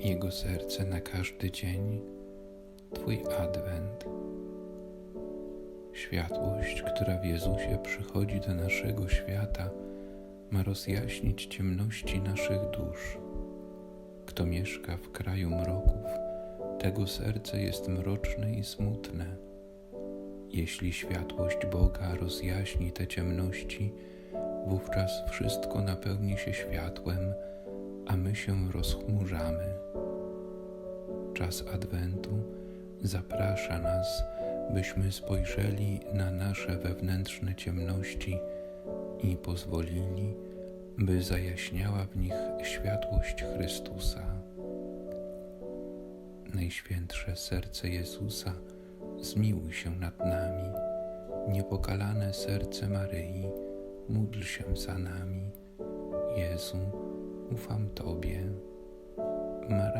Jego serce na każdy dzień, Twój adwent. Światłość, która w Jezusie przychodzi do naszego świata, ma rozjaśnić ciemności naszych dusz. Kto mieszka w kraju mroków, tego serce jest mroczne i smutne. Jeśli światłość Boga rozjaśni te ciemności, wówczas wszystko napełni się światłem, a my się rozchmurzamy. Czas Adwentu zaprasza nas, byśmy spojrzeli na nasze wewnętrzne ciemności i pozwolili, by zajaśniała w nich światłość Chrystusa. Najświętsze serce Jezusa, zmiłuj się nad nami. Niepokalane serce Maryi, módl się za nami. Jezu, ufam Tobie. Maranat.